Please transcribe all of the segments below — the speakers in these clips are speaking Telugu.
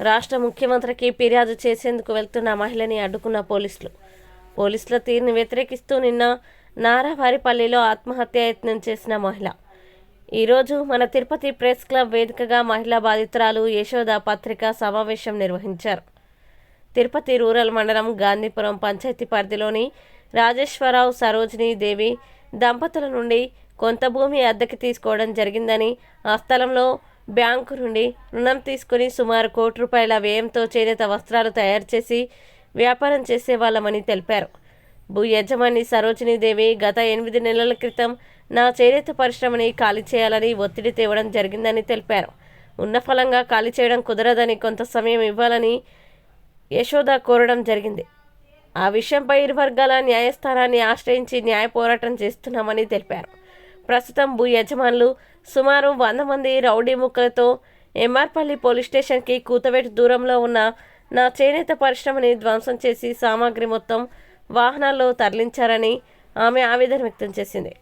రాష్ట్ర ముఖ్యమంత్రికి ఫిర్యాదు చేసేందుకు వెళ్తున్న మహిళని అడ్డుకున్న పోలీసులు. పోలీసుల తీరుని వ్యతిరేకిస్తూ నిన్న నారావారిపల్లిలో ఆత్మహత్య యత్నం చేసిన మహిళ. ఈరోజు మన తిరుపతి ప్రెస్ క్లబ్ వేదికగా మహిళా బాధితురాలు యశోద పత్రికా సమావేశం నిర్వహించారు. తిరుపతి రూరల్ మండలం గాంధీపురం పంచాయతీ పరిధిలోని రాజేశ్వరరావు సరోజిని దేవి దంపతుల నుండి కొంత భూమి అద్దెకి తీసుకోవడం జరిగిందని ఆ స్థలంలో బ్యాంకు నుండి రుణం తీసుకుని సుమారు కోటి రూపాయల వ్యయంతో చేనేత వస్త్రాలు తయారు చేసి వ్యాపారం చేసేవాళ్ళమని తెలిపారు. భూ యజమాని సరోజినీదేవి గత ఎనిమిది నెలల క్రితం నా చేనేత పరిశ్రమని ఖాళీ చేయాలని ఒత్తిడి తేవడం జరిగిందని తెలిపారు. ఉన్న ఫలంగా ఖాళీ చేయడం కుదరదని కొంత సమయం ఇవ్వాలని యశోద కోరడం జరిగింది. ఆ విషయంపై ఇరు వర్గాల న్యాయస్థానాన్ని ఆశ్రయించి న్యాయ పోరాటం చేస్తున్నామని తెలిపారు. ప్రస్తుతం భూ యజమానులు సుమారు వంద మంది రౌడీ ముక్కలతో ఎంఆర్పల్లి పోలీస్ స్టేషన్కి కూతవేటు దూరంలో ఉన్న నా చేనేత పరిశ్రమని ధ్వంసం చేసి సామాగ్రి మొత్తం వాహనాల్లో తరలించారని ఆమె ఆవేదన వ్యక్తం చేసింది.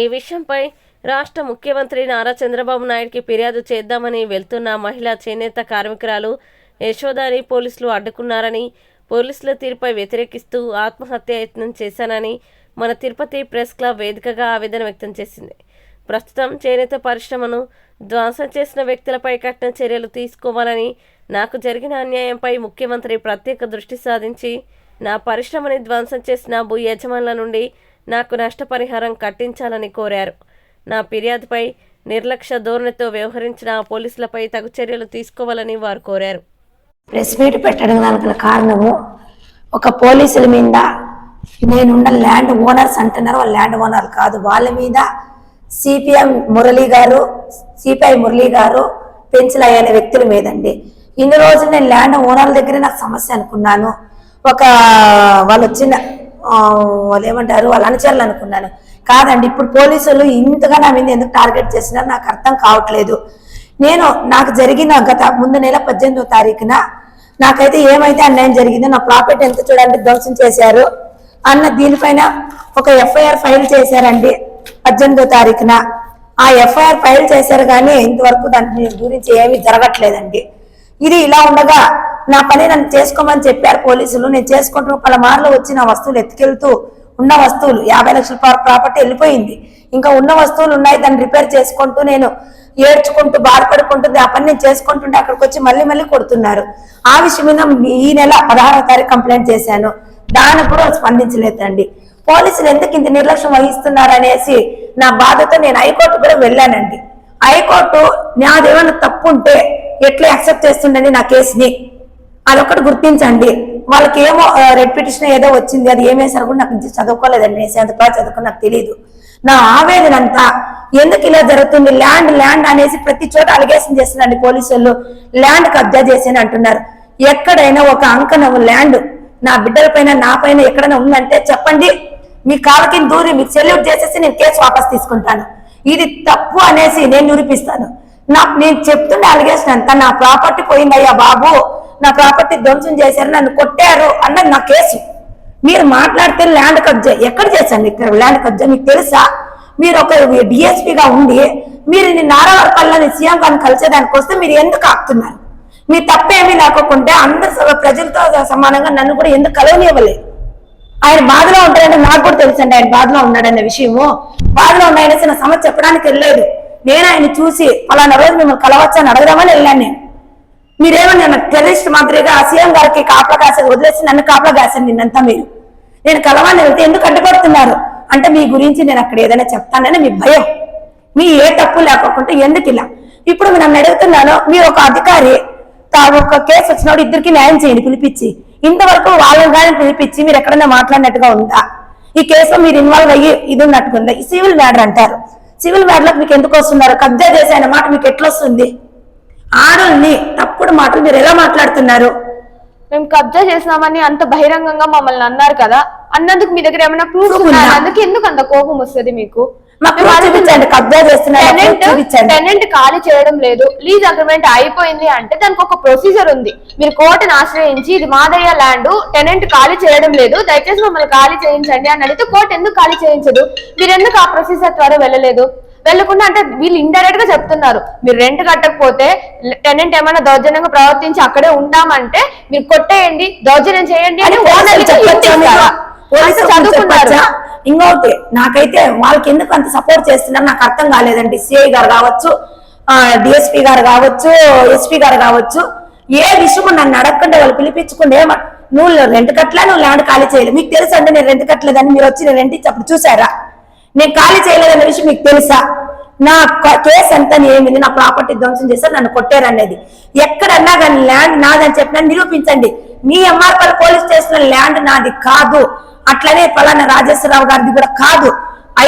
ఈ విషయంపై రాష్ట్ర ముఖ్యమంత్రి నారా చంద్రబాబు నాయుడికి ఫిర్యాదు చేద్దామని వెళ్తున్న మహిళా చేనేత కార్మికురాలు యశోదాని పోలీసులు అడ్డుకున్నారని పోలీసుల తీరుపై వ్యతిరేకిస్తూ ఆత్మహత్య యత్నం చేశానని మన తిరుపతి ప్రెస్ క్లబ్ వేదికగా ఆవేదన వ్యక్తం చేసింది. ప్రస్తుతం చేనేత పరిశ్రమను ధ్వంసం చేసిన వ్యక్తులపై కఠిన చర్యలు తీసుకోవాలని నాకు జరిగిన అన్యాయంపై ముఖ్యమంత్రి ప్రత్యేక దృష్టి సాధించి నా పరిశ్రమని ధ్వంసం చేసిన భూ యజమానుల నుండి నాకు నష్టపరిహారం కట్టించాలని కోరారు. నా ఫిర్యాదుపై నిర్లక్ష్య ధోరణితో వ్యవహరించిన పోలీసులపై తగు చర్యలు తీసుకోవాలని వారు కోరారు. ప్రెస్ మీట్ పెట్టడం గల కారణము ఒక పోలీసుల మీద నేనున్న ల్యాండ్ ఓనర్స్ అంటున్నారు ల్యాండ్ ఓనర్ కాదు వాళ్ళ మీద సిపిఎం మురళీ గారు సిపిఐ మురళీ గారు పెంచలయ్య అనే వ్యక్తుల మీదండి. ఇన్ని రోజులు నేను ల్యాండ్ ఓనర్ల దగ్గర నాకు సమస్య అనుకున్నాను. ఒక వాళ్ళు వచ్చిన వాళ్ళు ఏమంటారు వాళ్ళు అనుచరులు అనుకున్నాను. కాదండి ఇప్పుడు పోలీసులు ఇంతగా నా మీద ఎందుకు టార్గెట్ చేసినారు నాకు అర్థం కావట్లేదు. నేను నాకు జరిగిన గత ముందు నెల పద్దెనిమిదో తారీఖున నాకైతే ఏమైతే అన్యాయం జరిగిందో నా ప్రాపర్టీ ఎంత చూడండి ధ్వంసం చేశారు. అన్న దీనిపైన ఒక ఎఫ్ఐఆర్ ఫైల్ చేశారండి. పద్దెనిమిదో తారీఖున. ఆ ఎఫ్ఐఆర్ ఫైల్ చేశారు కానీ ఇంతవరకు దాని గురించి ఏమీ జరగట్లేదండి. ఇది ఇలా ఉండగా నా పని నన్ను చేసుకోమని చెప్పారు పోలీసులు. నేను చేసుకుంటూ పలుమార్లు వచ్చి నా వస్తువులు ఎత్తుకెళ్తూ ఉన్న వస్తువులు యాభై లక్షల ప్రాపర్టీ వెళ్ళిపోయింది. ఇంకా ఉన్న వస్తువులు ఉన్నాయి దాన్ని రిపేర్ చేసుకుంటూ నేను ఏడ్చుకుంటూ బాధపడుకుంటూ ఆ పని నేను చేసుకుంటుంటే అక్కడికి వచ్చి మళ్ళీ మళ్ళీ కొడుతున్నారు. ఆ విషయం మీద ఈ నెల పదహారో తారీఖు కంప్లైంట్ చేశాను. దానికి కూడా స్పందించలేదండి. పోలీసులు ఎందుకు ఇంత నిర్లక్ష్యం వహిస్తున్నారు అనేసి నా బాధతో నేను హైకోర్టు కూడా వెళ్ళానండి. హైకోర్టు నాదేమైనా తప్పు ఉంటే ఎట్లా యాక్సెప్ట్ చేస్తుండండి నా కేసుని? అదొకటి గుర్తించండి. వాళ్ళకి ఏమో రెడ్ పిటిషన్ ఏదో వచ్చింది అది ఏమేసారు కూడా నాకు చదువుకోలేదండి. నేను సెవెంత్ క్లాస్ చదువుకుని నాకు తెలియదు నా ఆవేదన అంతా ఎందుకు ఇలా జరుగుతుంది? ల్యాండ్ ల్యాండ్ అనేసి ప్రతి చోట అలిగేషన్ చేస్తున్నారండి పోలీసులు. ల్యాండ్ కబ్జా చేసి అంటున్నారు. ఎక్కడైనా ఒక అంకన ల్యాండ్ నా బిడ్డల పైన నా పైన ఎక్కడైనా ఉందంటే చెప్పండి. మీ కాళ్ళకి దూరి మీకు సెల్యూట్ చేసేసి నేను కేసు వాపస్ తీసుకుంటాను. ఇది తప్పు అనేసి నేను నిరూపిస్తాను. నా నేను చెప్తుండే అలిగేషన్ అంత నా ప్రాపర్టీ పోయిందయ్యా బాబు. నా ప్రాపర్టీ ధ్వంసం చేశారు నన్ను కొట్టారు అన్నది నా కేసు. మీరు మాట్లాడితే ల్యాండ్ కబ్జా ఎక్కడ చేశాను ఇక్కడ ల్యాండ్ కబ్జా మీకు తెలుసా? మీరు ఒక డిఎస్పీగా ఉండి మీరు నీ నారావారిపల్లని సీఎం గారిని కలిసేదానికి వస్తే మీరు ఎందుకు ఆపుతున్నారు? మీ తప్పేమీ లేకోకుంటే అందరు ప్రజలతో సమానంగా నన్ను కూడా ఎందుకు కలవనివ్వలేదు? ఆయన బాధలో ఉంటాడంటే నాకు కూడా తెలుసండి ఆయన బాధలో ఉన్నాడన్న విషయము. బాధలో ఉన్నాయనేసి నా సమస్య చెప్పడానికి వెళ్ళలేదు. నేను ఆయన చూసి పలానా రోజు మిమ్మల్ని కలవచ్చని అడగదామని వెళ్ళాను నేను. మీరేమన్నా నన్ను టెర్రరిస్ట్ మాదిరిగా సీఎం గారికి కాపలా కాసేది వదిలేసి నన్ను కాపలా కాసాను నిన్నంతా మీరు. నేను కలవాన్ని వెళ్తే ఎందుకు అడ్డుపడుతున్నారు? అంటే మీ గురించి నేను అక్కడ ఏదైనా చెప్తానని మీ భయం. మీ ఏ తప్పు లేకోకుండా ఎందుకు ఇలా? ఇప్పుడు నన్ను అడుగుతున్నాను మీరు ఒక అధికారి తా- ఒక కేసు వచ్చినప్పుడు ఇద్దరికి న్యాయం చేయండి పిలిపించి. ఇంతవరకు వాళ్ళని కానీ పిలిపించి మీరు ఎక్కడైనా మాట్లాడినట్టుగా ఉందా? ఈ కేసులో మీరు ఇన్వాల్వ్ అయ్యి ఇది ఉన్నట్టుగా ఈ సివిల్ మ్యాటర్ అంటారు. సివిల్ మ్యాటర్లకు మీకు ఎందుకు వస్తున్నారు? కబ్జా చేసే మాట మీకు ఎట్లా వస్తుంది? ఆడల్ని తప్పుడు మాటలు మీరు ఎలా మాట్లాడుతున్నారు? మేము కబ్జా చేసినామని అంత బహిరంగంగా మమ్మల్ని అన్నారు కదా అన్నందుకు మీ దగ్గర ఏమైనా ప్రూఫ్? అందుకు ఎందుకు అంత కోపం వస్తుంది మీకు? మాకు proof చూపించండి కబ్జా చేస్తున్నారు టెనెంట్ ఖాళీ చేయడం లేదు లీజ్ అగ్రిమెంట్ అయిపోయింది అంటే దానికి ఒక ప్రొసీజర్ ఉంది. మీరు కోర్టును ఆశ్రయించి ఇది మాదయ్య ల్యాండ్ టెనెంట్ ఖాళీ చేయడం లేదు దయచేసి మమ్మల్ని ఖాళీ చేయించండి అని అడిగితే కోర్టు ఎందుకు ఖాళీ చేయించదు? మీరు ఎందుకు ఆ ప్రొసీజర్ ద్వారా వెళ్ళలేదు? వెళ్ళకుండా అంటే వీళ్ళు ఇండైరెక్ట్గా చెప్తున్నారు. మీరు రెంట్ కట్టకపోతే టెనెంట్ ఏమైనా దౌర్జన్యంగా ప్రవర్తించి అక్కడే ఉంటామంటే మీరు కొట్టేయండి దౌర్జన్యం చేయండి అని అంత చదువుకున్నారు? ఇంకొకటి నాకైతే వాళ్ళకి ఎందుకు అంత సపోర్ట్ చేస్తున్నారు? నాకు అర్థం కాలేదండి. సిఐ గారు కావచ్చు డిఎస్పీ గారు కావచ్చు ఎస్పీ గారు కావచ్చు ఏ విషయం నన్ను అడగకుండా వాళ్ళు పిలిపించుకుంటే ఏమ నువ్వు రెంట్ కట్టలే నువ్వు ల్యాండ్ ఖాళీ చేయలేదు మీకు తెలుసా అంటే నేను రెంట్ కట్టలేదని మీరు వచ్చి నేను రెంట్ చూసారా నేను ఖాళీ చేయలేదన్న విషయం మీకు తెలుసా? నా కేసు అంతా ఏమింది? నా ప్రాపర్టీ ధ్వంసం చేశారు నన్ను కొట్టారనేది ఎక్కడన్నా కానీ ల్యాండ్ నాదని చెప్పినా నిరూపించండి. మీ ఎంఆర్పల్ పోలీస్ స్టేషన్ ల్యాండ్ నాది కాదు. అట్లనే పలానా రాజేశ్వరరావు గారిది కూడా కాదు.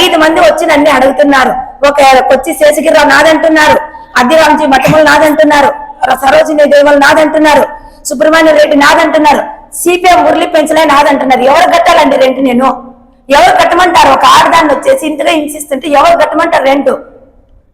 ఐదు మంది వచ్చి నన్ను అడుగుతున్నారు. ఒక కొచ్చి శేషగిరిరావు నాదంటున్నారు అద్దిరాంజీ మఠములు నాదంటున్నారు సరోజిని దేవులు నాదంటున్నారు సుబ్రహ్మణ్య రెడ్డి నాదంటున్నారు సిపిఎం మురళి పెంచలే నాదంటున్నారు. ఎవరు కట్టాలండి రెంట్ నేను? ఎవరు కట్టమంటారు? ఒక ఆడదాన్ని వచ్చేసి ఇంతగా హింసిస్తుంటే ఎవరు కట్టమంటారు రెంట్?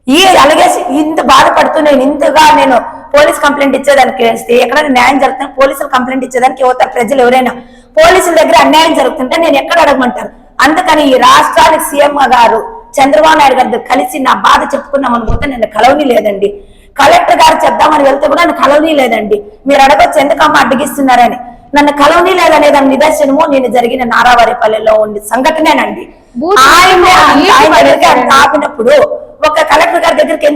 ఈ అలగేసి ఇంత బాధపడుతూ నేను ఇంతగా నేను పోలీస్ కంప్లైంట్ ఇచ్చేదానికి వేస్తే ఎక్కడైనా న్యాయం జరుగుతుంటే పోలీసులు కంప్లైంట్ ఇచ్చేదానికి యువత ప్రజలు ఎవరైనా. పోలీసుల దగ్గర అన్యాయం జరుగుతుంటే నేను ఎక్కడ అడగమంటారు అందుకని ఈ రాష్ట్రానికి సీఎం గారు చంద్రబాబు నాయుడు గారితో కలిసి నా బాధ చెప్పుకున్నాం అనుకుంటే నేను కలవని లేదండి. కలెక్టర్ గారు చెప్దామని వెళ్తే కూడా నన్ను కలవని లేదండి. మీరు అడగొచ్చు ఎందుకమ్మా అడ్డగిస్తున్నారని. నన్ను కలవని లేదనే దాని నిదర్శనము నేను జరిగిన నారావారిపల్లెలో ఉండే సంఘటనేనండి. ఆయన? ఆపినప్పుడు ఒక కలెక్టర్ గారి దగ్గరికి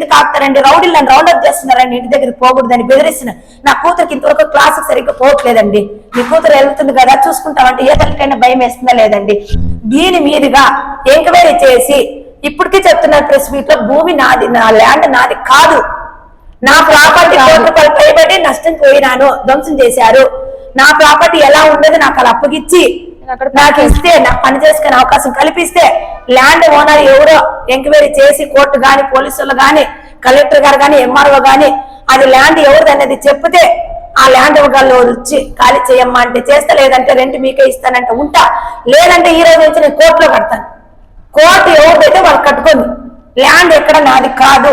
రౌడీలు నన్ను రౌండప్ చేస్తున్నారండి ఇంటి దగ్గరికి పోకూడదని బెదిరిస్తున్నారు నా కూతురికి ఇంతవరకు క్లాస్ సరిగ్గా పోవట్లేదండి. మీ కూతురు వెళ్తుంది కదా చూసుకుంటామంటే ఏ తల్లికైనా భయం వేస్తుందా లేదండి. దీని మీదుగా ఎంక్వైరీ చేసి ఇప్పటికీ చెప్తున్నారు ప్రెస్ మీట్లో భూమి నాది నా ల్యాండ్ నాది కాదు. నా ప్రాపర్టీ పైబడి నష్టం పోయినాను ధ్వంసం చేశారు. నా ప్రాపర్టీ ఎలా ఉండదు నాకు అలా అప్పగిచ్చి నాకు ఇస్తే నాకు పని చేసుకునే అవకాశం కల్పిస్తే ల్యాండ్ ఓనర్ ఎవరో ఎంక్వైరీ చేసి కోర్టు గాని పోలీసులు గాని కలెక్టర్ గారు గాని ఎంఆర్ఓ గాని అది ల్యాండ్ ఎవరిది అనేది చెప్తే ఆ ల్యాండ్ ఇవ్వగల వచ్చి ఖాళీ చేయమ్మా అంటే చేస్తే లేదంటే రెంట్ మీకే ఇస్తానంటే ఉంటా. లేదంటే ఈ రోజు నుంచి నేను కోర్టులో కడతాను. కోర్టు ఎవరిదైతే వాళ్ళు కట్టుకుంది ల్యాండ్ ఎక్కడ నాది కాదు.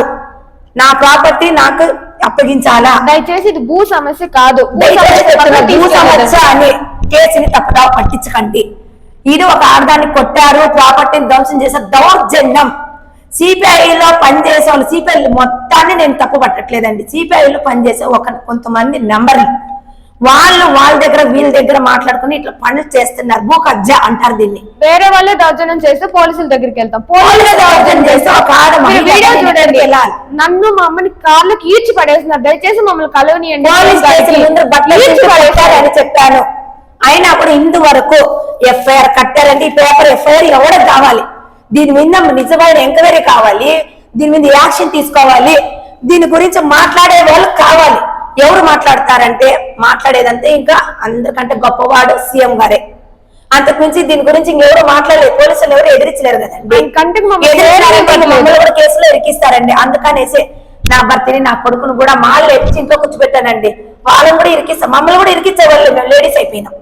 నా ప్రాపర్టీ నాకు అప్పగించాలా? దయచేసి ఇది భూ సమస్య కాదు. భూ సమస్య అని కేసుని తప్పదా పట్టించకండి. ఇది ఒక ఆడదాన్ని కొట్టారు ప్రాపర్టీని ధ్వంసం చేశారు దౌర్జన్యం. సిపిఐలో పనిచేసే వాళ్ళు సిపిఐ మొత్తాన్ని నేను తప్పు పట్టట్లేదండి. సిపిఐలో పనిచేసే ఒక కొంతమంది నెంబర్లు. వాళ్ళు వాళ్ళ దగ్గర వీళ్ళ దగ్గర మాట్లాడుకుని ఇట్లా పనులు చేస్తున్నారు. భూ కబ్జా అంటారు దీన్ని. వేరే వాళ్ళే దౌర్జన్యం చేస్తే పోలీసుల దగ్గరికి వెళ్తాం. పోలీసులు దౌర్జన్యం చేస్తే ఒక వీడియో చూడండి? నన్ను మా అమ్మని కాళ్ళకి ఈడ్చి పడేస్తున్నారు. దయచేసి మమ్మల్ని కలవనియండి. కొట్టారని చెప్పాను. అయినా కూడా ఇంతవరకు ఎఫ్ఐఆర్ కట్టారంటే ఈ పేపర్ ఎఫ్ఐఆర్ ఎవరికి కావాలి? దీని మీద నిజమైన ఎంక్వైరీ కావాలి. దీని మీద యాక్షన్ తీసుకోవాలి. దీని గురించి మాట్లాడే వాళ్ళు కావాలి. ఎవరు మాట్లాడతారంటే మాట్లాడేదంటే ఇంకా అందరికంటే గొప్పవాడు సీఎం గారే. అంతకుమించి దీని గురించి ఇంకెవరు మాట్లాడలేదు. పోలీసులు ఎవరు ఎదిరించలేరు కదండి. మమ్మల్ని కూడా కేసులో ఇరికిస్తారండి. అందుకనేసి నా భర్తని నా కొడుకును కూడా మాలు ఎప్పించి ఇంట్లో కూర్చోబెట్టానండి. వాళ్ళని కూడా ఇరికిస్తాం మమ్మల్ని కూడా ఇరికించే వాళ్ళు మేము లేడీస్ అయిపోయినాం.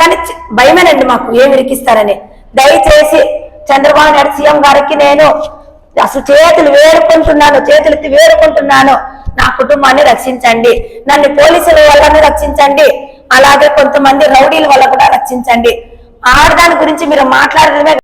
కానీ భయమేనండి మాకు. ఏమి ఇరికిస్తారని. దయచేసి చంద్రబాబు నాయుడు సీఎం గారికి నేను అసలు చేతులు వేరుకుంటున్నాను చేతులు వేరుకుంటున్నాను. నా కుటుంబాన్ని రక్షించండి. నన్ను పోలీసుల వల్లనే రక్షించండి. అలాగే కొంతమంది రౌడీల వల్ల కూడా రక్షించండి. ఆడదాని గురించి మీరు మాట్లాడడమే